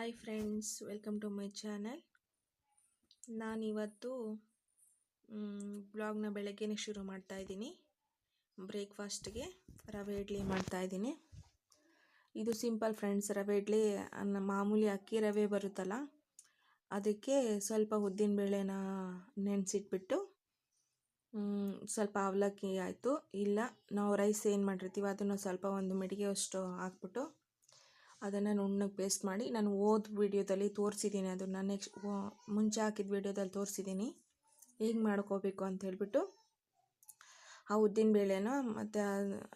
Hi friends welcome to my channel ನಾನಿವತ್ತು ಬ್ಲಾಗ್ನ ಬೆಳಗ್ಗೆನೇ ಶುರು ಮಾಡ್ತಾ ಇದ್ದೀನಿ. ಬ್ರೇಕ್ಫಾಸ್ಟ್ಗೆ ರವೆ ಇಡ್ಲಿ ಮಾಡ್ತಾ ಇದ್ದೀನಿ. ಇದು ಸಿಂಪಲ್ ಫ್ರೆಂಡ್ಸ್ ರವೆ ಇಡ್ಲಿ ಮಾಮೂಲಿ ಅಕ್ಕಿ ರವೆ ಬರುತ್ತಲ್ಲ, ಅದಕ್ಕೆ ಸ್ವಲ್ಪ ಉದ್ದಿನ ಬೇಳೆನ ನೆನೆಸಿಟ್ಬಿಟ್ಟು ಸ್ವಲ್ಪ ಅವಲಕ್ಕಿ ಆಯಿತು. ಇಲ್ಲ, ನಾವು ರೈಸ್ ಏನು ಮಾಡಿರ್ತೀವಿ ಅದನ್ನು ಸ್ವಲ್ಪ ಒಂದು ಮಿಡಿಗೆ ಅಷ್ಟು ಹಾಕ್ಬಿಟ್ಟು ಅದನ್ನು ನುಣ್ಣಗೆ ಪೇಸ್ಟ್ ಮಾಡಿ ನಾನು ಓದ್ ವಿಡಿಯೋದಲ್ಲಿ ತೋರಿಸಿದ್ದೀನಿ ಅದನ್ನು ನೆಕ್ಸ್ಟ್ ಮುಂಚೆ ಹಾಕಿದ ವಿಡಿಯೋದಲ್ಲಿ ತೋರಿಸಿದ್ದೀನಿ ಹೇಗೆ ಮಾಡ್ಕೋಬೇಕು ಅಂತ ಹೇಳಿಬಿಟ್ಟು ಆ ಉದ್ದಿನ ಬೇಳೆನ ಮತ್ತು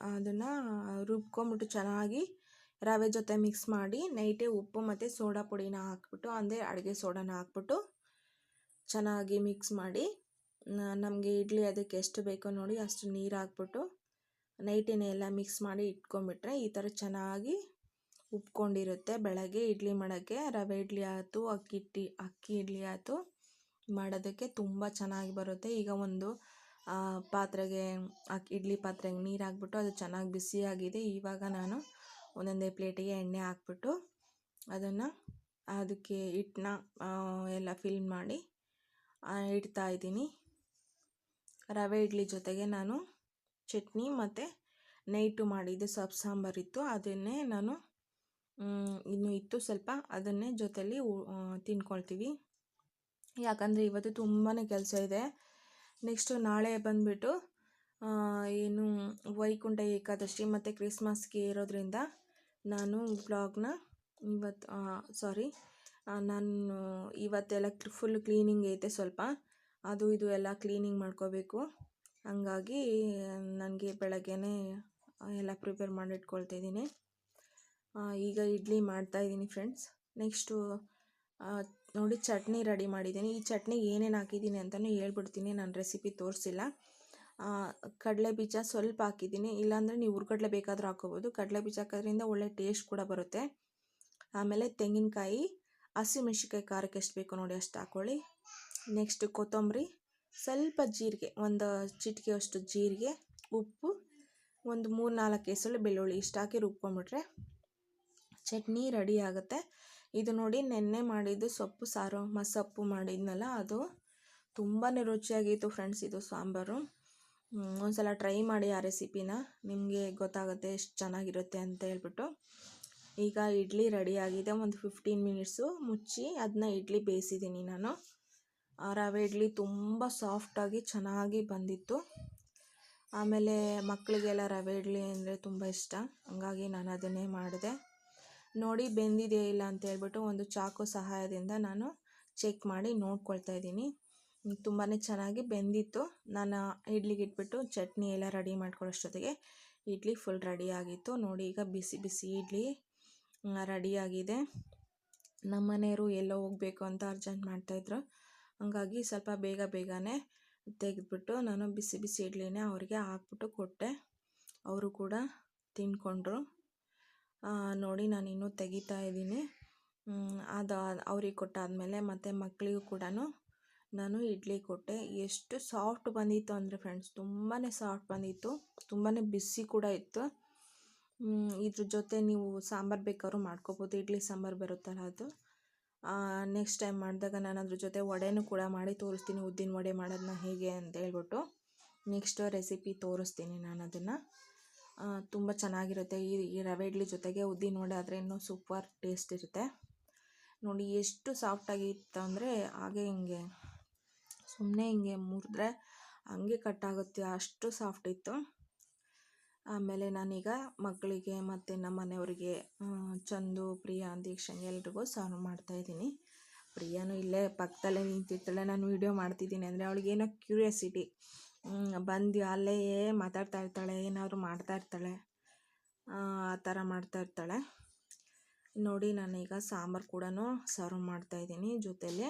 ಅದನ್ನು ರುಬ್ಕೊಂಬಿಟ್ಟು ಚೆನ್ನಾಗಿ ರವೆ ಜೊತೆ ಮಿಕ್ಸ್ ಮಾಡಿ ನೈಟೇ ಉಪ್ಪು ಮತ್ತು ಸೋಡಾ ಪುಡಿನ ಹಾಕ್ಬಿಟ್ಟು, ಅಂದರೆ ಅಡುಗೆ ಸೋಡಾನ ಹಾಕ್ಬಿಟ್ಟು ಚೆನ್ನಾಗಿ ಮಿಕ್ಸ್ ಮಾಡಿ ನಮಗೆ ಇಡ್ಲಿ ಅದಕ್ಕೆ ಎಷ್ಟು ಬೇಕೋ ನೋಡಿ ಅಷ್ಟು ನೀರು ಹಾಕ್ಬಿಟ್ಟು ನೈಟೇನೆ ಎಲ್ಲ ಮಿಕ್ಸ್ ಮಾಡಿ ಇಟ್ಕೊಂಡ್ಬಿಟ್ರೆ ಈ ಥರ ಚೆನ್ನಾಗಿ ಉಪ್ಕೊಂಡಿರುತ್ತೆ. ಬೆಳಗ್ಗೆ ಇಡ್ಲಿ ಮಾಡೋಕ್ಕೆ ರವೆ ಇಡ್ಲಿ ಆಯಿತು, ಅಕ್ಕಿ ಇಡ್ಲಿ ಅಕ್ಕಿ ಇಡ್ಲಿ ಆಯಿತು. ಮಾಡೋದಕ್ಕೆ ತುಂಬ ಚೆನ್ನಾಗಿ ಬರುತ್ತೆ. ಈಗ ಒಂದು ಪಾತ್ರೆಗೆ ಅಕ್ಕಿ ಇಡ್ಲಿ ಪಾತ್ರೆಗೆ ನೀರು ಹಾಕ್ಬಿಟ್ಟು ಅದು ಚೆನ್ನಾಗಿ ಬಿಸಿಯಾಗಿದೆ ಇವಾಗ ನಾನು ಒಂದೊಂದೇ ಪ್ಲೇಟಿಗೆ ಎಣ್ಣೆ ಹಾಕ್ಬಿಟ್ಟು ಅದನ್ನು ಅದಕ್ಕೆ ಹಿಟ್ಟನ್ನ ಎಲ್ಲ ಫಿಲ್ ಮಾಡಿ ಇಡ್ತಾ ಇದ್ದೀನಿ. ರವೆ ಇಡ್ಲಿ ಜೊತೆಗೆ ನಾನು ಚಟ್ನಿ ಮತ್ತು ನೈಟು ಮಾಡಿದ್ದು ಸೊಪ್ಪು ಸಾಂಬಾರಿತ್ತು ಅದನ್ನೇ ನಾನು ಇನ್ನೂ ಇತ್ತು ಸ್ವಲ್ಪ ಅದನ್ನೇ ಜೊತೆಯಲ್ಲಿ ತಿನ್ಕೊಳ್ತೀವಿ. ಯಾಕಂದರೆ ಇವತ್ತು ತುಂಬಾ ಕೆಲಸ ಇದೆ. ನೆಕ್ಸ್ಟು ನಾಳೆ ಬಂದುಬಿಟ್ಟು ಏನು ವೈಕುಂಠ ಏಕಾದಶಿ ಮತ್ತು ಕ್ರಿಸ್ಮಸ್ಗೆ ಇರೋದ್ರಿಂದ ನಾನು ಬ್ಲಾಗ್ನ ಇವತ್ತು ಸಾರಿ ನಾನು ಇವತ್ತೆಲ್ಲ ಫುಲ್ ಕ್ಲೀನಿಂಗ್ ಐತೆ ಸ್ವಲ್ಪ. ಅದು ಇದು ಎಲ್ಲ ಕ್ಲೀನಿಂಗ್ ಮಾಡ್ಕೋಬೇಕು. ಹಂಗಾಗಿ ನನಗೆ ಬೆಳಗ್ಗೆನೇ ಎಲ್ಲ ಪ್ರಿಪೇರ್ ಮಾಡಿ ಇಟ್ಕೊಳ್ತಿದ್ದೀನಿ ಈಗ ಇಡ್ಲಿ ಮಾಡ್ತಾಯಿದ್ದೀನಿ ಫ್ರೆಂಡ್ಸ್ ನೆಕ್ಸ್ಟು ನೋಡಿ ಚಟ್ನಿ ರೆಡಿ ಮಾಡಿದ್ದೀನಿ. ಈ ಚಟ್ನಿಗೆ ಏನೇನು ಹಾಕಿದ್ದೀನಿ ಅಂತಲೂ ಹೇಳ್ಬಿಡ್ತೀನಿ. ನಾನು ರೆಸಿಪಿ ತೋರಿಸಿಲ್ಲ. ಕಡಲೆ ಬೀಜ ಸ್ವಲ್ಪ ಹಾಕಿದ್ದೀನಿ. ಇಲ್ಲಾಂದರೆ ನೀವು ಹುರ್ಗಡ್ಲೆ ಬೇಕಾದರೂ ಹಾಕೋಬೋದು ಕಡಲೆ ಬೀಜ ಹಾಕೋದ್ರಿಂದ ಒಳ್ಳೆ ಟೇಸ್ಟ್ ಕೂಡ ಬರುತ್ತೆ. ಆಮೇಲೆ ತೆಂಗಿನಕಾಯಿ ಹಸಿಮೆಣ್ಸಿಕಾಯಿ ಖಾರಕ್ಕೆ ಎಷ್ಟು ಬೇಕು ನೋಡಿ ಅಷ್ಟು ಹಾಕ್ಕೊಳ್ಳಿ ನೆಕ್ಸ್ಟ್ ಕೊತ್ತಂಬರಿ. ಸ್ವಲ್ಪ ಜೀರಿಗೆ, ಒಂದು ಚಿಟಿಕೆ ಅಷ್ಟು ಜೀರಿಗೆ, ಉಪ್ಪು, ಒಂದು ಮೂರು ನಾಲ್ಕು ಎಸಳು ಬೆಳ್ಳುಳ್ಳಿ ಇಷ್ಟು ಹಾಕಿ ರುಬ್ಕೊಂಬಿಟ್ರೆ ಚಟ್ನಿ ರೆಡಿ ಆಗುತ್ತೆ. ಇದು ನೋಡಿ ನೆನ್ನೆ ಮಾಡಿದ್ದು ಸೊಪ್ಪು ಸಾರು ಮಸೊಪ್ಪು ಮಾಡಿದ್ನಲ್ಲ ಅದು. ತುಂಬಾ ರುಚಿಯಾಗಿತ್ತು ಫ್ರೆಂಡ್ಸ್ ಇದು ಸಾಂಬಾರು. ಒಂದ್ಸಲ ಟ್ರೈ ಮಾಡಿ ಆ ರೆಸಿಪಿನ. ನಿಮಗೆ ಗೊತ್ತಾಗುತ್ತೆ ಎಷ್ಟು ಚೆನ್ನಾಗಿರುತ್ತೆ ಅಂತ ಹೇಳ್ಬಿಟ್ಟು. ಈಗ ಇಡ್ಲಿ ರೆಡಿಯಾಗಿದೆ ಒಂದು ಫಿಫ್ಟೀನ್ ಮಿನಿಟ್ಸು ಮುಚ್ಚಿ ಅದನ್ನ ಇಡ್ಲಿ ಬೇಯಿಸಿದ್ದೀನಿ ನಾನು. ರವೆ ಇಡ್ಲಿ ತುಂಬ ಸಾಫ್ಟಾಗಿ ಚೆನ್ನಾಗಿ ಬಂದಿತ್ತು. ಆಮೇಲೆ ಮಕ್ಕಳಿಗೆಲ್ಲ ರವೆ ಇಡ್ಲಿ ಅಂದರೆ ತುಂಬ ಇಷ್ಟ. ಹಂಗಾಗಿ ನಾನು ಅದನ್ನೇ ಮಾಡಿದೆ. ನೋಡಿ ಬೆಂದಿದೆಯಾ ಇಲ್ಲ ಅಂತ ಹೇಳ್ಬಿಟ್ಟು ಒಂದು ಚಾಕು ಸಹಾಯದಿಂದ ನಾನು ಚೆಕ್ ಮಾಡಿ ನೋಡ್ಕೊಳ್ತಾ ಇದ್ದೀನಿ. ತುಂಬಾ ಚೆನ್ನಾಗಿ ಬೆಂದಿತ್ತು. ನಾನು ಇಡ್ಲಿಗೆ ಇಟ್ಬಿಟ್ಟು ಚಟ್ನಿ ಎಲ್ಲ ರೆಡಿ ಮಾಡ್ಕೊಳ್ಳೋಷ್ಟೊತ್ತಿಗೆ ಇಡ್ಲಿ ಫುಲ್ ರೆಡಿ ಆಗಿತ್ತು. ನೋಡಿ ಈಗ ಬಿಸಿ ಬಿಸಿ ಇಡ್ಲಿ ರೆಡಿಯಾಗಿದೆ ನಮ್ಮ ಮನೆಯವರು ಎಲ್ಲೋ ಹೋಗಬೇಕು ಅಂತ ಅರ್ಜೆಂಟ್ ಮಾಡ್ತಾಯಿದ್ರು ಹಂಗಾಗಿ ಸ್ವಲ್ಪ ಬೇಗ ಬೇಗನೆ ತೆಗೆದ್ಬಿಟ್ಟು ನಾನು ಬಿಸಿ ಬಿಸಿ ಇಡ್ಲಿನೇ ಅವರಿಗೆ ಹಾಕ್ಬಿಟ್ಟು ಕೊಟ್ಟೆ. ಅವರು ಕೂಡ ತಿಂದ್ಕೊಂಡ್ರು. ನೋಡಿ ನಾನು ಇನ್ನೂ ತೆಗಿತಾ ಇದ್ದೀನಿ. ಅದು, ಅವ್ರಿಗೆ ಕೊಟ್ಟಾದಮೇಲೆ ಮತ್ತು ಮಕ್ಕಳಿಗೂ ಕೂಡ ನಾನು ಇಡ್ಲಿ ಕೊಟ್ಟೆ. ಎಷ್ಟು ಸಾಫ್ಟ್ ಬಂದಿತ್ತು ಅಂದರೆ ಫ್ರೆಂಡ್ಸ್ ತುಂಬಾ ಸಾಫ್ಟ್ ಬಂದಿತ್ತು. ತುಂಬಾ ಬಿಸಿ ಕೂಡ ಇತ್ತು. ಇದ್ರ ಜೊತೆ ನೀವು ಸಾಂಬಾರು ಬೇಕಾದ್ರೂ ಮಾಡ್ಕೋಬೋದು. ಇಡ್ಲಿ ಸಾಂಬಾರು ಬರುತ್ತಲ್ಲ ಅದು. ನೆಕ್ಸ್ಟ್ ಟೈಮ್ ಮಾಡಿದಾಗ ನಾನು ಅದ್ರ ಜೊತೆ ವಡೆನೂ ಕೂಡ ಮಾಡಿ ತೋರಿಸ್ತೀನಿ. ಉದ್ದಿನ ವಡೆ ಮಾಡೋದನ್ನ ಹೇಗೆ ಅಂತ ಹೇಳ್ಬಿಟ್ಟು ನೆಕ್ಸ್ಟ್ ರೆಸಿಪಿ ತೋರಿಸ್ತೀನಿ ನಾನು ಅದನ್ನು. ತುಂಬ ಚೆನ್ನಾಗಿರುತ್ತೆ. ಈ ಈ ರವೆ ಇಡ್ಲಿ ಜೊತೆಗೆ ಉದ್ದಿನ ವಡೆ ಆದರೆ ಇನ್ನೂ ಸೂಪರ್ ಟೇಸ್ಟ್ ಇರುತ್ತೆ. ನೋಡಿ ಎಷ್ಟು ಸಾಫ್ಟಾಗಿತ್ತು ಅಂದರೆ ಹಾಗೆ ಹಿಂಗೆ. ಸುಮ್ಮನೆ ಹಿಂಗೆ ಮುರಿದ್ರೆ ಹಂಗೆ ಕಟ್ಟಾಗುತ್ತೆ ಅಷ್ಟು ಸಾಫ್ಟ್ ಇತ್ತು. ಆಮೇಲೆ ನಾನೀಗ ಮಕ್ಕಳಿಗೆ ಮತ್ತು ನಮ್ಮ ಮನೆಯವರಿಗೆ ಚಂದು, ಪ್ರಿಯಾ ದೀಕ್ಷಂಗೆ ಎಲ್ರಿಗೂ ಸರ್ವ್ ಮಾಡ್ತಾಯಿದ್ದೀನಿ ಪ್ರಿಯಾನು ಇಲ್ಲೇ ಪಕ್ಕದಲ್ಲೇ ನಿಂತಿರ್ತಾಳೆ. ನಾನು ವೀಡಿಯೋ ಮಾಡ್ತಿದ್ದೀನಿ. ಅಂದರೆ ಅವಳಿಗೇನೋ ಕ್ಯೂರಿಯಾಸಿಟಿ ಬಂದು ಅಲ್ಲೇ ಮಾತಾಡ್ತಾ ಇರ್ತಾಳೆ, ಏನಾದರೂ ಮಾಡ್ತಾ ಇರ್ತಾಳೆ. ಆ ಥರ ಮಾಡ್ತಾ ಇರ್ತಾಳೆ. ನೋಡಿ, ನಾನೀಗ ಸಾಂಬಾರು ಕೂಡ ಸರ್ವ್ ಮಾಡ್ತಾ ಇದ್ದೀನಿ ಜೊತೆಲಿ.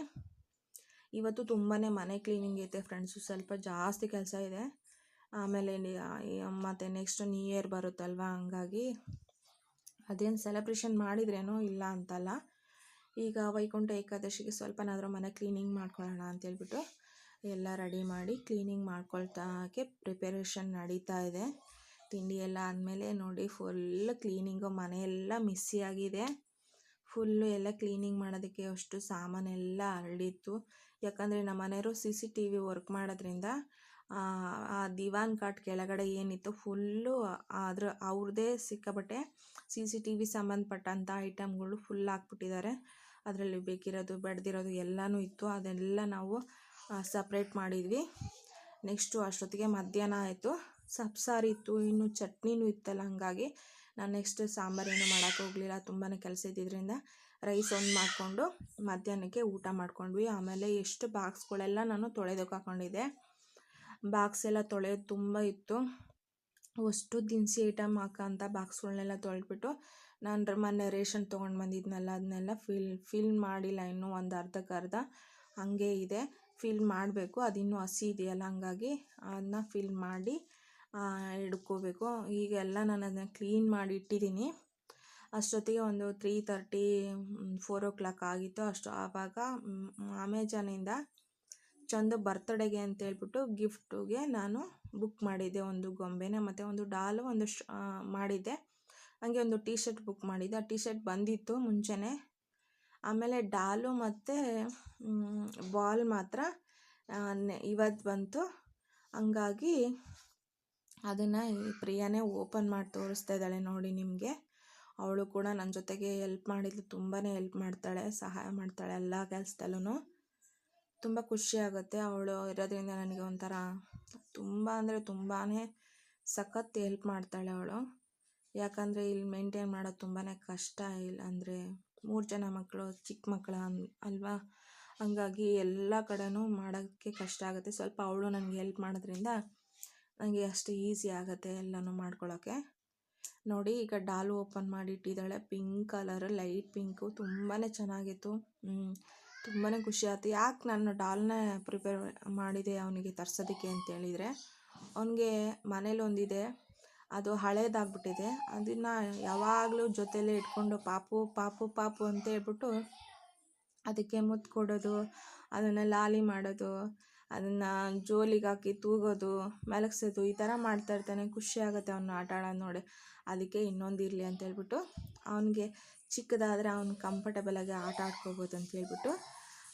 ಇವತ್ತು ತುಂಬಾ ಮನೆ ಕ್ಲೀನಿಂಗ್ ಐತೆ ಫ್ರೆಂಡ್ಸು ಸ್ವಲ್ಪ ಜಾಸ್ತಿ ಕೆಲಸ ಇದೆ. ಆಮೇಲೆ ಮತ್ತು ನೆಕ್ಸ್ಟ್ ನ್ಯೂ ಇಯರ್ ಬರುತ್ತಲ್ವ, ಹಂಗಾಗಿ ಅದೇನು ಸೆಲೆಬ್ರೇಷನ್ ಮಾಡಿದ್ರೇನೋ ಇಲ್ಲ ಅಂತಲ್ಲ. ಈಗ ವೈಕುಂಠ ಏಕಾದಶಿಗೆ ಸ್ವಲ್ಪನಾದರೂ ಮನೆ ಕ್ಲೀನಿಂಗ್ ಮಾಡ್ಕೊಳ್ಳೋಣ ಅಂತೇಳ್ಬಿಟ್ಟು ಎಲ್ಲ ರೆಡಿ ಮಾಡಿ ಕ್ಲೀನಿಂಗ್ ಮಾಡ್ಕೊಳ್ತಾಕೆ ಪ್ರಿಪರೇಷನ್ ನಡೀತಾ ಇದೆ. ತಿಂಡಿ ಎಲ್ಲ ಆದಮೇಲೆ ನೋಡಿ ಫುಲ್ ಕ್ಲೀನಿಂಗು ಮನೆಯೆಲ್ಲ ಮಿಸ್ಸಿಯಾಗಿದೆ ಫುಲ್ಲು ಎಲ್ಲ ಕ್ಲೀನಿಂಗ್ ಮಾಡೋದಕ್ಕೆ ಅಷ್ಟು ಸಾಮಾನೆಲ್ಲ ಹರಡಿತ್ತು. ಯಾಕಂದರೆ ನಮ್ಮ ಮನೆಯವರು C C T V work ಮಾಡೋದ್ರಿಂದ, ಆ ದಿವಾನ್ ಕಾಟ್ ಕೆಳಗಡೆ ಏನಿತ್ತು ಫುಲ್ಲು ಅದ್ರ ಅವ್ರದ್ದೇ ಸಿಕ್ಕಾಪಟ್ಟೆ ಸಿ ಸಿ ಟಿ ವಿ ಸಂಬಂಧಪಟ್ಟಂಥ ಐಟಮ್ಗಳು ಫುಲ್ ಹಾಕ್ಬಿಟ್ಟಿದ್ದಾರೆ. ಅದರಲ್ಲಿ ಬೇಕಿರೋದು, ಬೆಳೆದಿರೋದು ಎಲ್ಲನೂ ಇತ್ತು. ಅದೆಲ್ಲ ನಾವು ಸಪ್ರೇಟ್ ಮಾಡಿದ್ವಿ. ನೆಕ್ಸ್ಟು ಅಷ್ಟೊತ್ತಿಗೆ ಮಧ್ಯಾಹ್ನ ಆಯಿತು. ಸಪ್ಸಾರಿ ಇತ್ತು, ಇನ್ನು ಚಟ್ನಿನೂ ಇತ್ತಲ್ಲ, ಹಾಗಾಗಿ ನಾನು ನೆಕ್ಸ್ಟ್ ಸಾಂಬಾರೇನು ಮಾಡೋಕ್ಕೆ ಹೋಗಲಿಲ್ಲ. ತುಂಬಾ ಕೆಲಸ ಇದ್ದಿದ್ದರಿಂದ ರೈಸ್ ಒಂದು ಮಾಡಿಕೊಂಡು ಮಧ್ಯಾಹ್ನಕ್ಕೆ ಊಟ ಮಾಡ್ಕೊಂಡ್ವಿ. ಆಮೇಲೆ ಎಷ್ಟು ಬಾಕ್ಸ್ಗಳೆಲ್ಲ ನಾನು ತೊಳೆದಕ್ಕೆ ಹಾಕ್ಕೊಂಡಿದ್ದೆ ಬಾಕ್ಸ್ ಎಲ್ಲ ತೊಳೆಯೋದು ತುಂಬ ಇತ್ತು. ಅಷ್ಟು ದಿನಸಿ ಐಟಮ್ ಹಾಕೋಂಥ ಬಾಕ್ಸ್ಗಳನ್ನೆಲ್ಲ ತೊಳೆದ್ಬಿಟ್ಟು ನಾನು ಮೊನ್ನೆ ರೇಷನ್ ತೊಗೊಂಡು ಬಂದಿದ್ನಲ್ಲ ಅದನ್ನೆಲ್ಲ ಫಿಲ್ ಫಿಲ್ ಮಾಡಿಲ್ಲ ಇನ್ನೂ ಒಂದು ಅರ್ಧಕ್ಕರ್ಧ ಅರ್ಧ ಹಾಗೆ ಇದೆ. ಫಿಲ್ ಮಾಡಬೇಕು. ಅದು ಇನ್ನೂ ಹಸಿ ಇದೆಯಲ್ಲ, ಹಂಗಾಗಿ ಅದನ್ನ ಫಿಲ್ ಮಾಡಿ ಹಿಡ್ಕೋಬೇಕು ಈಗೆಲ್ಲ ನಾನು ಅದನ್ನ ಕ್ಲೀನ್ ಮಾಡಿ ಇಟ್ಟಿದ್ದೀನಿ ಅಷ್ಟೊತ್ತಿಗೆ ಒಂದು three thirty four o'clock ಆಗಿತ್ತು. ಅಷ್ಟು ಆವಾಗ ಅಮೆಜಾನಿಂದ ಚಂದು ಬರ್ತ್ಡೇಗೆ ಅಂತ ಹೇಳ್ಬಿಟ್ಟು ಗಿಫ್ಟುಗೆ ನಾನು ಬುಕ್ ಮಾಡಿದ್ದೆ. ಒಂದು ಗೊಂಬೆನ, ಮತ್ತು ಒಂದು ಡಾಲು ಒಂದು ಶ ಮಾಡಿದ್ದೆ. ಹಾಗೆ ಒಂದು ಟೀ ಶರ್ಟ್ ಬುಕ್ ಮಾಡಿದ್ದೆ. ಆ ಟೀ ಶರ್ಟ್ ಬಂದಿತ್ತು ಮುಂಚೆನೇ. ಆಮೇಲೆ ಡಾಲು ಮತ್ತು ಬಾಲ್ ಮಾತ್ರ ಇವತ್ತು ಬಂತು. ಹಂಗಾಗಿ ಅದನ್ನು ಪ್ರಿಯಾನೇ ಓಪನ್ ಮಾಡಿ ತೋರಿಸ್ತಾ ಇದ್ದಾಳೆ ನೋಡಿ ನಿಮಗೆ. ಅವಳು ಕೂಡ ನನ್ನ ಜೊತೆಗೆ ಎಲ್ಪ್ ಮಾಡಿದ್ಲು ತುಂಬಾ ಎಲ್ಪ್ ಮಾಡ್ತಾಳೆ, ಸಹಾಯ ಮಾಡ್ತಾಳೆ ಎಲ್ಲ ಕೆಲಸದಲ್ಲೂ ತುಂಬ ಖುಷಿ ಆಗುತ್ತೆ ಅವಳು ಇರೋದ್ರಿಂದ ನನಗೆ ಒಂಥರ ತುಂಬ ಅಂದರೆ ತುಂಬಾ ಸಖತ್ ಹೆಲ್ಪ್ ಮಾಡ್ತಾಳೆ ಅವಳು. ಯಾಕಂದರೆ ಇಲ್ಲಿ ಮೇಂಟೈನ್ ಮಾಡೋದು ತುಂಬಾ ಕಷ್ಟ. ಇಲ್ಲ ಅಂದರೆ ಮೂರು ಜನ ಮಕ್ಕಳು ಚಿಕ್ಕ ಮಕ್ಕಳು ಅಲ್ವಾ? ಹಂಗಾಗಿ ಎಲ್ಲ ಕಡೆಯೂ ಮಾಡೋಕ್ಕೆ ಕಷ್ಟ ಆಗುತ್ತೆ. ಸ್ವಲ್ಪ ಅವಳು ನನಗೆ ಹೆಲ್ಪ್ ಮಾಡೋದ್ರಿಂದ ನನಗೆ ಅಷ್ಟು ಈಸಿ ಆಗುತ್ತೆ ಎಲ್ಲನೂ ಮಾಡ್ಕೊಳ್ಳೋಕ್ಕೆ ನೋಡಿ, ಈಗ ಡಾಲು ಓಪನ್ ಮಾಡಿ ಇಟ್ಟಿದ್ದಾಳೆ. ಪಿಂಕ್ ಕಲರ್ ಲೈಟ್ ಪಿಂಕು ತುಂಬಾ ಚೆನ್ನಾಗಿತ್ತು. ತುಂಬಾ ಖುಷಿ ಆಯ್ತು. ಯಾಕೆ ನಾನು ಡಾಲ್ನ ಪ್ರಿಪೇರ್ ಮಾಡಿದೆ ಅವನಿಗೆ ತರ್ಸೋದಕ್ಕೆ ಅಂತೇಳಿದರೆ ಅವನಿಗೆ ಮನೇಲಿ ಒಂದಿದೆ. ಅದು ಹಳೇದಾಗ್ಬಿಟ್ಟಿದೆ. ಅದನ್ನು ಯಾವಾಗಲೂ ಜೊತೆಯಲ್ಲಿ ಇಟ್ಕೊಂಡು ಪಾಪು ಪಾಪು ಪಾಪು ಅಂತ ಹೇಳ್ಬಿಟ್ಟು ಅದಕ್ಕೆ ಮುತ್ತು ಕೊಡೋದು, ಅದನ್ನು ಲಾಲಿ ಮಾಡೋದು, ಅದನ್ನು ಜೋಲಿಗೆ ಹಾಕಿ ತೂಗೋದು, ಮಲಗಿಸೋದು, ಈ ಥರ ಮಾಡ್ತಾ ಇರ್ತಾನೆ. ಖುಷಿ ಆಗುತ್ತೆ ಅವನು ಆಟ ಆಡೋದು ನೋಡಿ. ಅದಕ್ಕೆ ಇನ್ನೊಂದು ಇರಲಿ ಅಂತ ಹೇಳ್ಬಿಟ್ಟು ಅವನಿಗೆ ಚಿಕ್ಕದಾದರೆ ಅವ್ನು ಕಂಫರ್ಟಬಲಾಗಿ ಆಟ ಆಡ್ಕೋಬೋದು ಅಂತ ಹೇಳ್ಬಿಟ್ಟು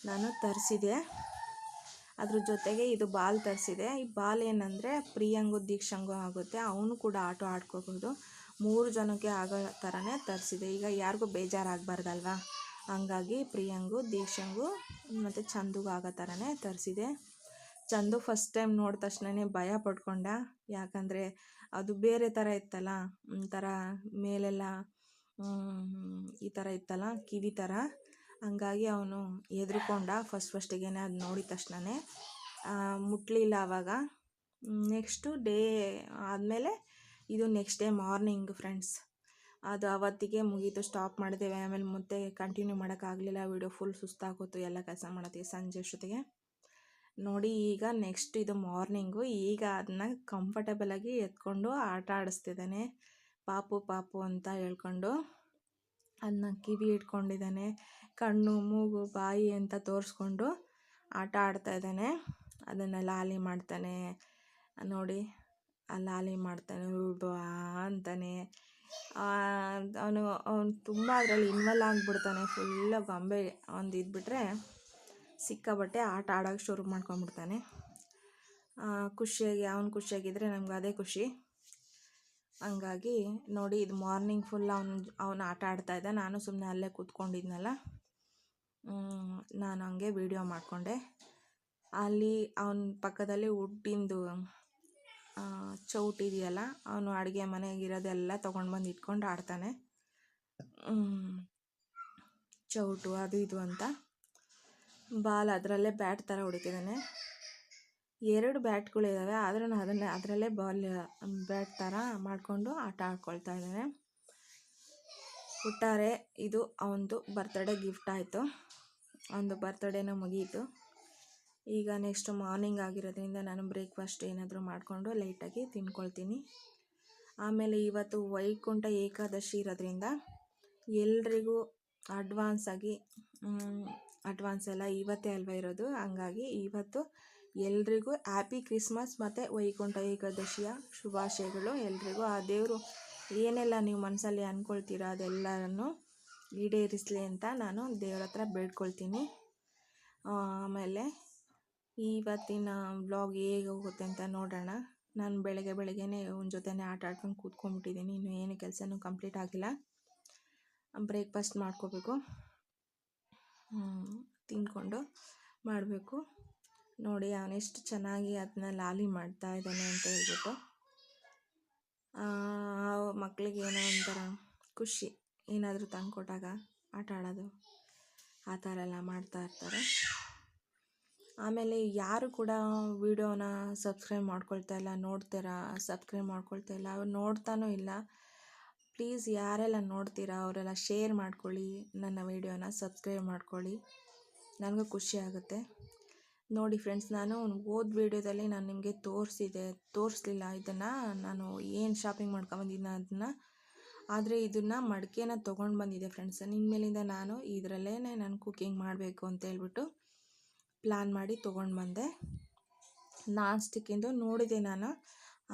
ನಾನು ತರಿಸಿದೆ. ಅದ್ರ ಜೊತೆಗೆ ಇದು ಬಾಲ್ ತರಿಸಿದೆ. ಈ ಬಾಲ್ ಏನಂದರೆ ಪ್ರಿಯಂಗು ದೀಕ್ಷಂಗು ಆಗುತ್ತೆ. ಅವನು ಕೂಡ ಆಟೋ ಆಡ್ಕೋಬೋದು ಮೂರು ಜನಕ್ಕೆ ಆಗೋ ಥರನೇ ತರಿಸಿದೆ. ಈಗ ಯಾರಿಗೂ ಬೇಜಾರಾಗಬಾರ್ದಲ್ವಾ? ಹಂಗಾಗಿ ಪ್ರಿಯಂಗು ದೀಕ್ಷಂಗು ಮತ್ತು ಚಂದುಗೂ ಆಗೋ ಥರನೇ ತರಿಸಿದೆ. ಚಂದು ಫಸ್ಟ್ ಟೈಮ್ ನೋಡಿದ ತಕ್ಷಣನೇ ಭಯ ಪಡ್ಕೊಂಡ. ಯಾಕಂದರೆ ಅದು ಬೇರೆ ಥರ ಇತ್ತಲ್ಲ? ಒಂಥರ ಮೇಲೆಲ್ಲ ಈ ಥರ ಇತ್ತಲ್ಲ? ಕಿವಿ ಥರ ಹಂಗಾಗಿ ಅವನು ಹೆದ್ರಿಕೊಂಡ ಫಸ್ಟ್ ಫಸ್ಟಿಗೆ ಅದು ನೋಡಿದ ತಕ್ಷಣನೇ ಮುಟ್ಲಿಲ್ಲ ಆವಾಗ ನೆಕ್ಸ್ಟು ಡೇ ಆದಮೇಲೆ ಇದು ನೆಕ್ಸ್ಟ್ ಡೇ ಮಾರ್ನಿಂಗ್ ಫ್ರೆಂಡ್ಸ್ ಅದು ಅವತ್ತಿಗೆ ಮುಗೀತು ಸ್ಟಾಪ್ ಮಾಡಿದ್ದೇವೆ ಆಮೇಲೆ ಮತ್ತೆ ಕಂಟಿನ್ಯೂ ಮಾಡೋಕ್ಕಾಗಲಿಲ್ಲ ವೀಡಿಯೋ ಫುಲ್ ಸುಸ್ತಾಗೋತು ಎಲ್ಲ ಕೆಲಸ ಮಾಡತ್ತೀವಿ ಸಂಜೆ ಅಷ್ಟೊತ್ತಿಗೆ. ನೋಡಿ, ಈಗ ನೆಕ್ಸ್ಟ್ ಇದು ಮಾರ್ನಿಂಗು ಈಗ ಅದನ್ನ ಕಂಫರ್ಟಬಲಾಗಿ ಎತ್ಕೊಂಡು ಆಟ ಆಡಿಸ್ತಿದ್ದಾನೆ. ಪಾಪು ಪಾಪು ಅಂತ ಹೇಳ್ಕೊಂಡು. ಅದನ್ನ ಕಿವಿ ಇಟ್ಕೊಂಡಿದ್ದಾನೆ. ಕಣ್ಣು, ಮೂಗು, ಬಾಯಿ ಅಂತ ತೋರಿಸ್ಕೊಂಡು ಆಟ ಆಡ್ತಾ ಇದ್ದಾನೆ. ಅದನ್ನು ಲಾಲಿ ಮಾಡ್ತಾನೆ. ನೋಡಿ ಲಾಲಿ ಮಾಡ್ತಾನೆ ಬಾ ಅಂತಾನೆ. ಅವನು ಅವನು ತುಂಬ ಅದರಲ್ಲಿ ಇನ್ವಾಲ್ವ್ ಆಗಿಬಿಡ್ತಾನೆ. ಫುಲ್ಲ ಗೊಂಬೆ ಒಂದು ಇದ್ಬಿಟ್ರೆ ಸಿಕ್ಕಾಬಟ್ಟೆ ಆಟ ಆಡೋಕ್ಕೆ ಶುರು ಮಾಡ್ಕೊಂಡ್ಬಿಡ್ತಾನೆ. ಖುಷಿಯಾಗಿ, ಅವನು ಖುಷಿಯಾಗಿದ್ದರೆ ನಮ್ಗೆ ಅದೇ ಖುಷಿ. ಹಂಗಾಗಿ ನೋಡಿ ಇದು ಮಾರ್ನಿಂಗ್ ಫುಲ್ ಅವ್ನು ಅವ್ನು ಆಟ ಆಡ್ತಾ ಇದ್ದ. ನಾನು ಸುಮ್ಮನೆ ಅಲ್ಲೇ ಕೂತ್ಕೊಂಡಿದ್ನಲ್ಲ. ನಾನು ಹಂಗೆ ವೀಡಿಯೋ ಮಾಡಿಕೊಂಡೆ. ಅಲ್ಲಿ ಅವನ ಪಕ್ಕದಲ್ಲಿ ವುಡ್ಡಿಂದು ಚೌಟ್ ಇದೆಯಲ್ಲ, ಅವನು ಅಡುಗೆ ಮನೆಗಿರೋದೆಲ್ಲ ತೊಗೊಂಡು ಬಂದು ಇಟ್ಕೊಂಡು ಆಡ್ತಾನೆ. ಚೌಟು ಅದು ಇದು ಅಂತ. ಬಾಲ್ ಅದರಲ್ಲೇ ಬ್ಯಾಟ್ ಥರ ಹೊಡಿತಿದ್ದಾನೆ. ಎರಡು ಬ್ಯಾಟ್ಗಳಿದ್ದಾವೆ ಆದ್ರೂ ಅದನ್ನೇ, ಅದರಲ್ಲೇ ಬಾಲ್ ಬ್ಯಾಟ್ ಥರ ಮಾಡಿಕೊಂಡು ಆಟ ಆಡ್ಕೊಳ್ತಾ ಇದ್ದಾನೆ. ಒಟ್ಟಾರೆ ಇದು ಅವನದು ಬರ್ತ್ಡೇ ಗಿಫ್ಟ್ ಆಯಿತು. ಅವನದು ಬರ್ತ್ಡೇನೂ ಮುಗಿಯಿತು ಈಗ ನೆಕ್ಸ್ಟ್ ಮಾರ್ನಿಂಗ್ ಆಗಿರೋದ್ರಿಂದ ನಾನು ಬ್ರೇಕ್ಫಾಸ್ಟ್ ಏನಾದರೂ ಮಾಡಿಕೊಂಡು ಲೈಟಾಗಿ ತಿನ್ಕೊಳ್ತೀನಿ ಆಮೇಲೆ ಇವತ್ತು ವೈಕುಂಠ ಏಕಾದಶಿ ಇರೋದ್ರಿಂದ ಎಲ್ರಿಗೂ ಅಡ್ವಾನ್ಸ್ ಆಗಿ ಅಡ್ವಾನ್ಸ್ ಎಲ್ಲ ಇವತ್ತೇ ಅಲ್ವಾ ಇರೋದು? ಹಂಗಾಗಿ ಇವತ್ತು ಎಲ್ರಿಗೂ ಹ್ಯಾಪಿ ಕ್ರಿಸ್ಮಸ್ ಮತ್ತು ವೈಕುಂಠ ಏಕಾದಶಿಯ ಶುಭಾಶಯಗಳು ಎಲ್ರಿಗೂ. ಆ ದೇವರು ಏನೆಲ್ಲ ನೀವು ಮನಸ್ಸಲ್ಲಿ ಅಂದ್ಕೊಳ್ತೀರ ಅದೆಲ್ಲರನ್ನು ಈಡೇರಿಸಲಿ ಅಂತ ನಾನು ದೇವ್ರ ಹತ್ರ ಬೇಡ್ಕೊಳ್ತೀನಿ. ಆಮೇಲೆ ಇವತ್ತಿನ ಬ್ಲಾಗ್ ಹೇಗೆ ಹೋಗುತ್ತೆ ಅಂತ ನೋಡೋಣ. ನಾನು ಬೆಳಗ್ಗೆ ಬೆಳಗ್ಗೆನೇ ಅವನ ಜೊತೆನೇ ಆಟ ಆಡ್ಕೊಂಡು ಕೂತ್ಕೊಂಡ್ಬಿಟ್ಟಿದ್ದೀನಿ. ಇನ್ನು ಏನು ಕೆಲಸನೂ ಕಂಪ್ಲೀಟ್ ಆಗಿಲ್ಲ. ಬ್ರೇಕ್ಫಾಸ್ಟ್ ಮಾಡ್ಕೋಬೇಕು. ತಿನ್ಕೊಂಡು ಮಾಡಬೇಕು. ನೋಡಿ ಅವನೆಷ್ಟು ಚೆನ್ನಾಗಿ ಅದನ್ನ ಲಾಲಿ ಮಾಡ್ತಾ ಇದ್ದಾನೆ ಅಂತ ಹೇಳ್ಬಿಟ್ಟು ಮಕ್ಕಳಿಗೆ ಏನೋ ಒಂಥರ ಖುಷಿ. ಏನಾದರೂ ತಂದುಕೊಟ್ಟಾಗ ಆಟ ಆಡೋದು, ಆ ಥರ ಎಲ್ಲ ಮಾಡ್ತಾ ಇರ್ತಾರೆ. ಆಮೇಲೆ ಯಾರು ಕೂಡ ವಿಡಿಯೋನ ಸಬ್ಸ್ಕ್ರೈಬ್ ಮಾಡ್ಕೊಳ್ತಾ ಇಲ್ಲ, ನೋಡ್ತೀರಾ, ಸಬ್ಸ್ಕ್ರೈಬ್ ಮಾಡ್ಕೊಳ್ತಾ ಇಲ್ಲ, ಅವ್ರು ನೋಡ್ತಾನೂ ಇಲ್ಲ. ಪ್ಲೀಸ್ ಯಾರೆಲ್ಲ ನೋಡ್ತೀರಾ, ಅವರೆಲ್ಲ ಶೇರ್ ಮಾಡ್ಕೊಳ್ಳಿ, ನನ್ನ ವಿಡಿಯೋನ ಸಬ್ಸ್ಕ್ರೈಬ್ ಮಾಡ್ಕೊಳ್ಳಿ. ನನಗೂ ಖುಷಿ ಆಗುತ್ತೆ. ನೋಡಿ ಫ್ರೆಂಡ್ಸ್ ನಾನು ಓದ್ ವಿಡಿಯೋದಲ್ಲಿ ನಾನು ನಿಮಗೆ ತೋರಿಸಿದೆ, ತೋರಿಸ್ಲಿಲ್ಲ ಇದನ್ನು. ನಾನು ಏನು ಶಾಪಿಂಗ್ ಮಾಡ್ಕೊಂಬಂದಿದ್ನ ಅದನ್ನು. ಆದರೆ ಇದನ್ನು ಮಡಿಕೆನ ತೊಗೊಂಡು ಬಂದಿದ್ದೆ ಫ್ರೆಂಡ್ಸ್ ಇನ್ಮೇಲಿಂದ ನಾನು ಇದರಲ್ಲೇ ನಾನು ಕುಕ್ಕಿಂಗ್ ಮಾಡಬೇಕು ಅಂತ ಹೇಳ್ಬಿಟ್ಟು ಪ್ಲ್ಯಾನ್ ಮಾಡಿ ತೊಗೊಂಡು ಬಂದೆ. ನಾನ್ ಸ್ಟಿಕ್ಕಿಂದು ನೋಡಿದೆ ನಾನು.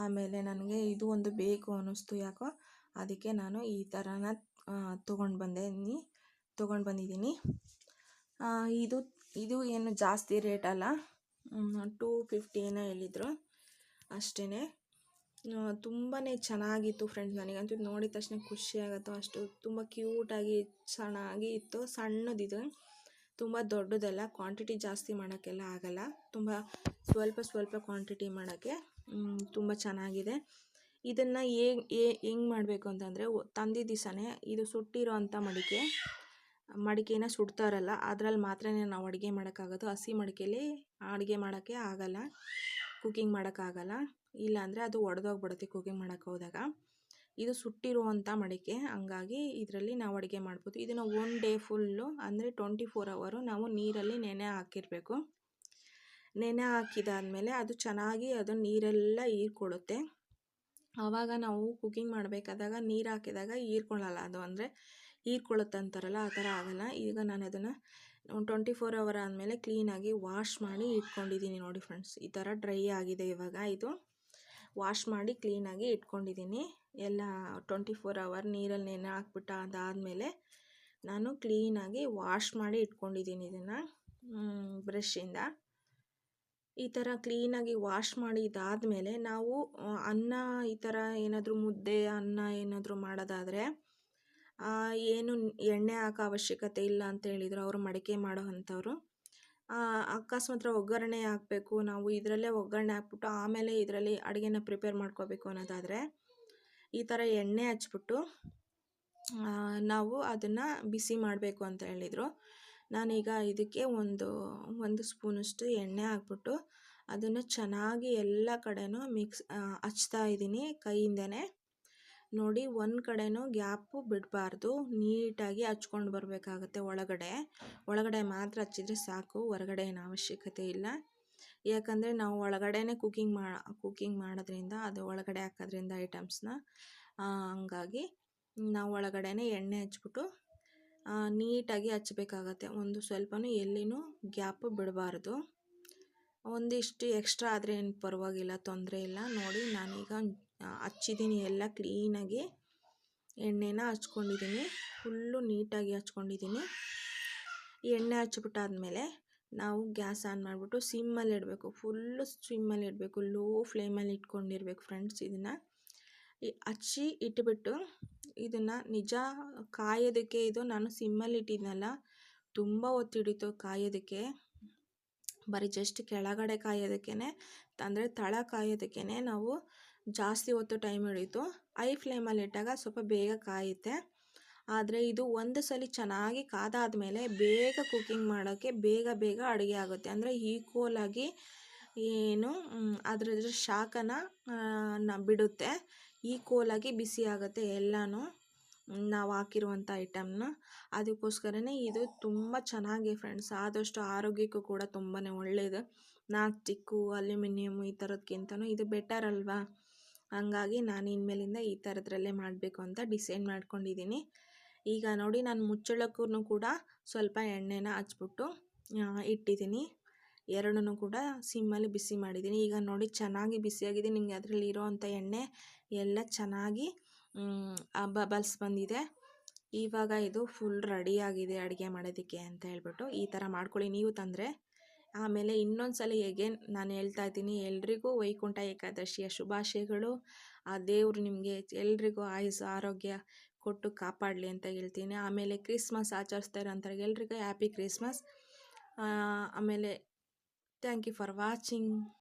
ಆಮೇಲೆ ನನಗೆ ಇದು ಒಂದು ಬೇಕು ಅನ್ನಿಸ್ತು ಯಾಕೋ. ಅದಕ್ಕೆ ನಾನು ಈ ಥರನ ತೊಗೊಂಡು ಬಂದೆ ತೊಗೊಂಡು ಬಂದಿದ್ದೀನಿ. ಇದು ಇದು ಏನು ಜಾಸ್ತಿ ರೇಟ್ ಅಲ್ಲ. ಟೂ ಫಿಫ್ಟಿನ ಹೇಳಿದರು. ಅಷ್ಟೇ ತುಂಬಾ ಚೆನ್ನಾಗಿತ್ತು ಫ್ರೆಂಡ್ಸ್ ನನಗಂತೂ ನೋಡಿದ ತಕ್ಷಣ ಖುಷಿ ಆಗುತ್ತೋ ಅಷ್ಟು. ತುಂಬ ಕ್ಯೂಟಾಗಿ ಚೆನ್ನಾಗಿ ಇತ್ತು. ಸಣ್ಣದಿದು ತುಂಬ ದೊಡ್ಡದಲ್ಲ. ಕ್ವಾಂಟಿಟಿ ಜಾಸ್ತಿ ಮಾಡೋಕ್ಕೆಲ್ಲ ಆಗಲ್ಲ. ತುಂಬ ಸ್ವಲ್ಪ ಸ್ವಲ್ಪ ಕ್ವಾಂಟಿಟಿ ಮಾಡೋಕ್ಕೆ ತುಂಬ ಚೆನ್ನಾಗಿದೆ. ಇದನ್ನು ಹೇಗೆ ಹೆಂಗೆ ಮಾಡಬೇಕು ಅಂತಂದರೆ ತಂದಿದ್ದ ದಿವಸನೇ ಇದು ಸುಟ್ಟಿರೋ ಅಂಥ ಮಡಿಕೆ. ಮಡಿಕೆನ ಸುಡ್ತಾರಲ್ಲ, ಅದ್ರಲ್ಲಿ ಮಾತ್ರ ನಾವು ಅಡುಗೆ ಮಾಡೋಕ್ಕಾಗೋದು. ಹಸಿ ಮಡಿಕೆಲಿ ಅಡುಗೆ ಮಾಡೋಕ್ಕೆ ಆಗಲ್ಲ ಕುಕ್ಕಿಂಗ್ ಮಾಡೋಕ್ಕಾಗಲ್ಲ ಇಲ್ಲಾಂದರೆ ಅದು ಒಡೆದೋಗ್ಬಿಡುತ್ತೆ ಕುಕ್ಕಿಂಗ್ ಮಾಡೋಕ್ಕೆ ಹೋದಾಗ. ಇದು ಸುಟ್ಟಿರುವಂಥ ಮಡಿಕೆ, ಹಂಗಾಗಿ ಇದರಲ್ಲಿ ನಾವು ಅಡುಗೆ ಮಾಡ್ಬೋದು. ಇದನ್ನು ಒನ್ ಡೇ ಫುಲ್ಲು ಅಂದರೆ ಟ್ವೆಂಟಿ ಫೋರ್ ಅವರು ನಾವು ನೀರಲ್ಲಿ ನೆನೆ ಹಾಕಿರಬೇಕು. ನೆನೆ ಹಾಕಿದಾದಮೇಲೆ ಅದು ಚೆನ್ನಾಗಿ ಅದು ನೀರೆಲ್ಲ ಹೀರ್ಕೊಳ್ಳುತ್ತೆ. ಆವಾಗ ನಾವು ಕುಕ್ಕಿಂಗ್ ಮಾಡಬೇಕಾದಾಗ ನೀರು ಹಾಕಿದಾಗ ಹೀರ್ಕೊಳ್ಳಲ್ಲ ಅದು. ಅಂದರೆ ಹೀರ್ಕೊಳ್ಳುತ್ತೆ ಅಂತಾರಲ್ಲ ಆ ಥರ ಆಗಲ್ಲ. ಈಗ ನಾನು ಅದನ್ನು ಟ್ವೆಂಟಿ ಫೋರ್ ಅವರ್ ಆದಮೇಲೆ ಕ್ಲೀನಾಗಿ ವಾಶ್ ಮಾಡಿ ಇಟ್ಕೊಂಡಿದ್ದೀನಿ ನೋಡಿ ಫ್ರೆಂಡ್ಸ್ ಈ ಥರ ಡ್ರೈ ಆಗಿದೆ ಇವಾಗ. ಇದು ವಾಶ್ ಮಾಡಿ ಕ್ಲೀನಾಗಿ ಇಟ್ಕೊಂಡಿದ್ದೀನಿ. ಎಲ್ಲ ಟ್ವೆಂಟಿ ಫೋರ್ ಅವರ್ ನೀರಲ್ಲಿ ನೆನೆ ಹಾಕ್ಬಿಟ್ಟು ಅದಾದಮೇಲೆ ನಾನು ಕ್ಲೀನಾಗಿ ವಾಶ್ ಮಾಡಿ ಇಟ್ಕೊಂಡಿದ್ದೀನಿ ಇದನ್ನು ಬ್ರಷಿಂದ ಈ ಥರ ಕ್ಲೀನಾಗಿ ವಾಶ್ ಮಾಡಿ ಇದಾದಮೇಲೆ ನಾವು, ಅನ್ನ ಈ ಥರ ಏನಾದರೂ ಮುದ್ದೆ, ಅನ್ನ ಏನಾದರೂ ಮಾಡೋದಾದರೆ ಏನು ಎಣ್ಣೆ ಹಾಕೋ ಅವಶ್ಯಕತೆ ಇಲ್ಲ ಅಂತ ಹೇಳಿದರು ಅವರು ಮಡಿಕೆ ಮಾಡೋ ಅಂಥವ್ರು. ಅಕಸ್ಮಾತ್ ಒಗ್ಗರಣೆ ಹಾಕಬೇಕು. ನಾವು ಇದರಲ್ಲೇ ಒಗ್ಗರಣೆ ಹಾಕ್ಬಿಟ್ಟು ಆಮೇಲೆ ಇದರಲ್ಲಿ ಅಡುಗೆನ ಪ್ರಿಪೇರ್ ಮಾಡ್ಕೋಬೇಕು ಅನ್ನೋದಾದರೆ ಈ ಥರ ಎಣ್ಣೆ ಹಚ್ಬಿಟ್ಟು ನಾವು ಅದನ್ನು ಬಿಸಿ ಮಾಡಬೇಕು ಅಂತ ಹೇಳಿದರು. ನಾನೀಗ ಇದಕ್ಕೆ ಒಂದು ಒಂದು ಸ್ಪೂನಷ್ಟು ಎಣ್ಣೆ ಹಾಕ್ಬಿಟ್ಟು ಅದನ್ನು ಚೆನ್ನಾಗಿ ಎಲ್ಲ ಕಡೆಯೂ ಮಿಕ್ಸ್ ಹಚ್ತಾ ಇದ್ದೀನಿ ಕೈಯಿಂದನೇ. ನೋಡಿ ಒಂದು ಕಡೆನೂ ಗ್ಯಾಪು ಬಿಡಬಾರ್ದು. ನೀಟಾಗಿ ಹಚ್ಕೊಂಡು ಬರಬೇಕಾಗತ್ತೆ ಒಳಗಡೆ. ಒಳಗಡೆ ಮಾತ್ರ ಹಚ್ಚಿದ್ರೆ ಸಾಕು, ಹೊರಗಡೆ ಏನು ಅವಶ್ಯಕತೆ ಇಲ್ಲ. ಯಾಕಂದರೆ ನಾವು ಒಳಗಡೆನೇ ಕುಕ್ಕಿಂಗ್ ಮಾ ಕುಕ್ಕಿಂಗ್ ಮಾಡೋದ್ರಿಂದ, ಅದು ಒಳಗಡೆ ಹಾಕೋದ್ರಿಂದ ಐಟಮ್ಸ್ನ ಹಂಗಾಗಿ ನಾವು ಒಳಗಡೆ ಎಣ್ಣೆ ಹಚ್ಬಿಟ್ಟು ನೀಟಾಗಿ ಹಚ್ಬೇಕಾಗತ್ತೆ. ಒಂದು ಸ್ವಲ್ಪನೂ ಎಲ್ಲಿನೂ ಗ್ಯಾಪ್ ಬಿಡಬಾರ್ದು. ಒಂದಿಷ್ಟು ಎಕ್ಸ್ಟ್ರಾ ಆದರೆ ಏನು ಪರವಾಗಿಲ್ಲ, ತೊಂದರೆ ಇಲ್ಲ. ನೋಡಿ ನಾನೀಗ ಹಚ್ಚಿದ್ದೀನಿ ಎಲ್ಲ ಕ್ಲೀನಾಗಿ ಎಣ್ಣೆನ ಹಚ್ಕೊಂಡಿದ್ದೀನಿ. ಫುಲ್ಲು ನೀಟಾಗಿ ಹಚ್ಕೊಂಡಿದ್ದೀನಿ. ಎಣ್ಣೆ ಹಚ್ಬಿಟ್ಟಾದ್ಮೇಲೆ ನಾವು ಗ್ಯಾಸ್ ಆನ್ ಮಾಡಿಬಿಟ್ಟು ಸಿಮ್ಮಲ್ಲಿ ಇಡಬೇಕು. ಫುಲ್ಲು ಸಿಮ್ಮಲ್ಲಿ ಇಡಬೇಕು. ಲೋ ಫ್ಲೇಮಲ್ಲಿ ಇಟ್ಕೊಂಡಿರ್ಬೇಕು ಫ್ರೆಂಡ್ಸ್ ಇದನ್ನು. ಹಚ್ಚಿ ಇಟ್ಬಿಟ್ಟು ಇದನ್ನು ನಿಜ ಕಾಯೋದಕ್ಕೆ ಇದು ನಾನು ಸಿಮ್ಮಲ್ಲಿ ಇಟ್ಟಿದ್ನಲ್ಲ, ತುಂಬ ಒತ್ತಿಡಿತು ಕಾಯೋದಕ್ಕೆ. ಬರೀ ಜಸ್ಟ್ ಕೆಳಗಡೆ ಕಾಯೋದಕ್ಕೇ ಅಂದರೆ ತಳ ಕಾಯೋದಕ್ಕೇ ನಾವು ಜಾಸ್ತಿ ಹೊತ್ತು ಟೈಮ್ ಹಿಡಿಯಿತು ಐ ಫ್ಲೇಮಲ್ಲಿ ಇಟ್ಟಾಗ ಸ್ವಲ್ಪ ಬೇಗ ಕಾಯುತ್ತೆ. ಆದರೆ ಇದು ಒಂದು ಸಲ ಚೆನ್ನಾಗಿ ಕಾದಾದ ಮೇಲೆ ಬೇಗ ಕುಕ್ಕಿಂಗ್ ಮಾಡೋಕ್ಕೆ ಬೇಗ ಬೇಗ ಅಡುಗೆ ಆಗುತ್ತೆ. ಅಂದರೆ ಈಕ್ವಲ್ ಆಗಿ ಏನು ಅದ್ರ ಶಾಖನ ಬಿಡುತ್ತೆ. ಈಕ್ವಲ್ ಆಗಿ ಬಿಸಿ ಆಗುತ್ತೆ ಎಲ್ಲನೂ. ನಾವು ಹಾಕಿರುವಂಥ ಐಟಮ್ನ ಅದಕ್ಕೋಸ್ಕರನೇ ಇದು ತುಂಬ ಚೆನ್ನಾಗಿ ಫ್ರೆಂಡ್ಸ್ ಆದಷ್ಟು ಆರೋಗ್ಯಕ್ಕೂ ಕೂಡ ತುಂಬಾ ಒಳ್ಳೆಯದು ನಾಕ್ ಚಿಕ್ಕು ಅಲ್ಯೂಮಿನಿಯಮು ಈ ಥರದ್ಕಿಂತನೂ ಇದು ಬೆಟರ್ ಅಲ್ವಾ? ಹಂಗಾಗಿ ನಾನು ಇನ್ಮೇಲಿಂದ ಈ ಥರದ್ರಲ್ಲೇ ಮಾಡಬೇಕು ಅಂತ ಡಿಸೈಡ್ ಮಾಡ್ಕೊಂಡಿದ್ದೀನಿ. ಈಗ ನೋಡಿ ನಾನು ಮುಚ್ಚಳಕ್ಕೂ ಕೂಡ ಸ್ವಲ್ಪ ಎಣ್ಣೆನ ಹಚ್ಬಿಟ್ಟು ಇಟ್ಟಿದ್ದೀನಿ. ಎರಡನ್ನೂ ಕೂಡ ಸಿಮ್ಮಲ್ಲಿ ಬಿಸಿ ಮಾಡಿದ್ದೀನಿ. ಈಗ ನೋಡಿ ಚೆನ್ನಾಗಿ ಬಿಸಿಯಾಗಿದೆ. ನಿಮಗೆ ಅದರಲ್ಲಿ ಇರೋವಂಥ ಎಣ್ಣೆ ಎಲ್ಲ ಚೆನ್ನಾಗಿ ಬಬಲ್ಸ್ ಬಂದಿದೆ. ಇವಾಗ ಇದು ಫುಲ್ ರೆಡಿಯಾಗಿದೆ ಅಡುಗೆ ಮಾಡೋದಕ್ಕೆ ಅಂತ ಹೇಳ್ಬಿಟ್ಟು ಈ ಥರ ಮಾಡ್ಕೊಳ್ಳಿ. ನೀವು ತಂದರೆ ಆಮೇಲೆ ಇನ್ನೊಂದು ಸಲ ಎಗೇನ್ ನಾನು ಹೇಳ್ತಾ ಇದ್ದೀನಿ, ಎಲ್ರಿಗೂ ವೈಕುಂಠ ಏಕಾದಶಿಯ ಶುಭಾಶಯಗಳು. ಆ ದೇವರು ನಿಮಗೆ ಎಲ್ರಿಗೂ ಆಯುಸ್, ಆರೋಗ್ಯ ಕೊಟ್ಟು ಕಾಪಾಡಲಿ ಅಂತ ಹೇಳ್ತೀನಿ. ಆಮೇಲೆ ಕ್ರಿಸ್ಮಸ್ ಆಚರಿಸ್ತಾ ಇರೋಂಥವ್ರಿಗೆ ಎಲ್ರಿಗೂ ಹ್ಯಾಪಿ ಕ್ರಿಸ್ಮಸ್. ಆಮೇಲೆ ಥ್ಯಾಂಕ್ ಯು ಫಾರ್ ವಾಚಿಂಗ್.